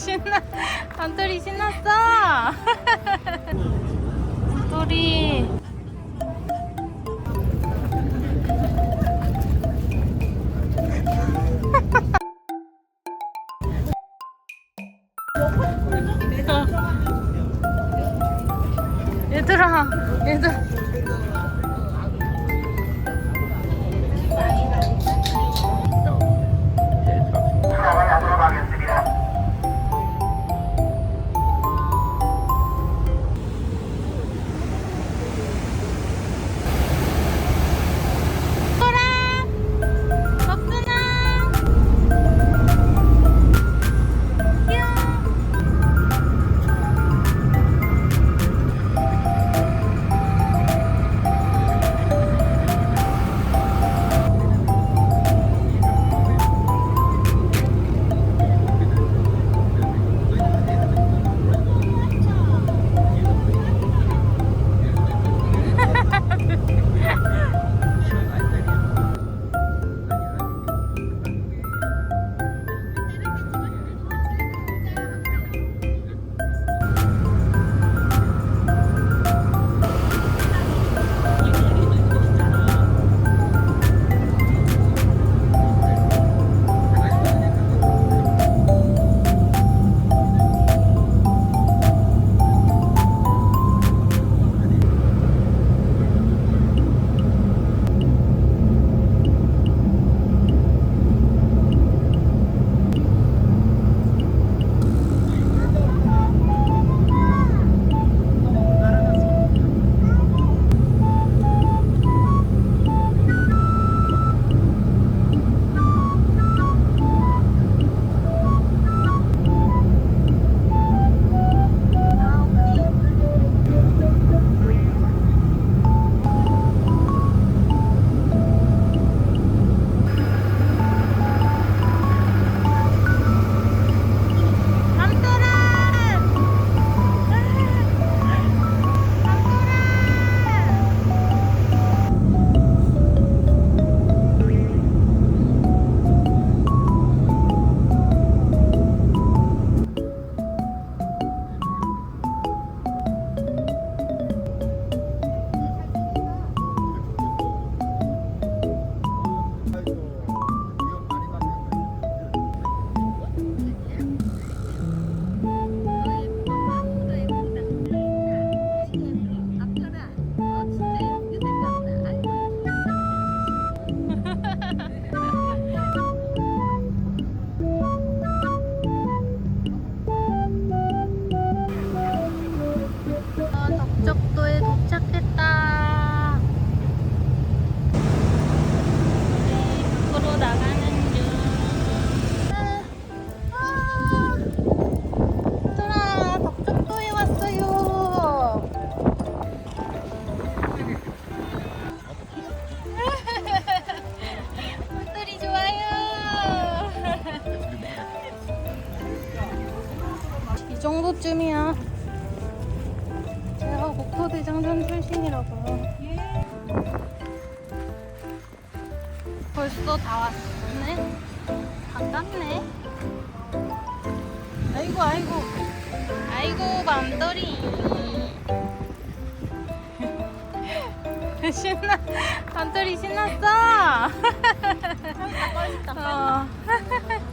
신나. 밤돌이 신났어. 밤돌이. 얘들아, 얘들. 소 네, 밖으로 나가는 중. 아, 얘들아, 덕적도에 왔어요. 꽃들이 좋아요. 이 정도쯤이야. 제가 국토대장정 출신이라고요. 벌써 다 왔네. 반갑네. 아이고 아이고 아이고 맘돌이. 신나 맘돌이 신났어. 어.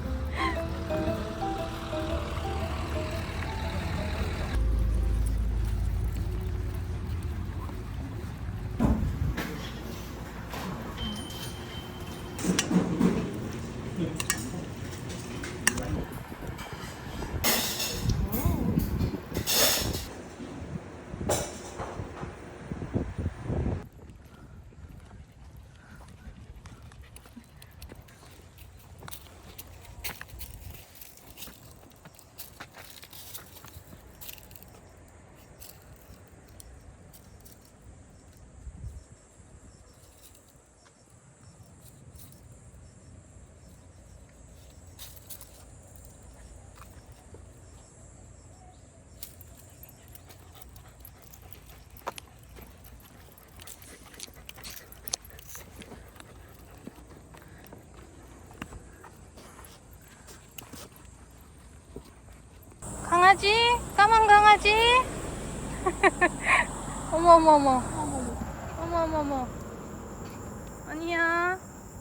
강아지? 까만 강아지? 어머 어머 어머 어머 어머 어머 아니야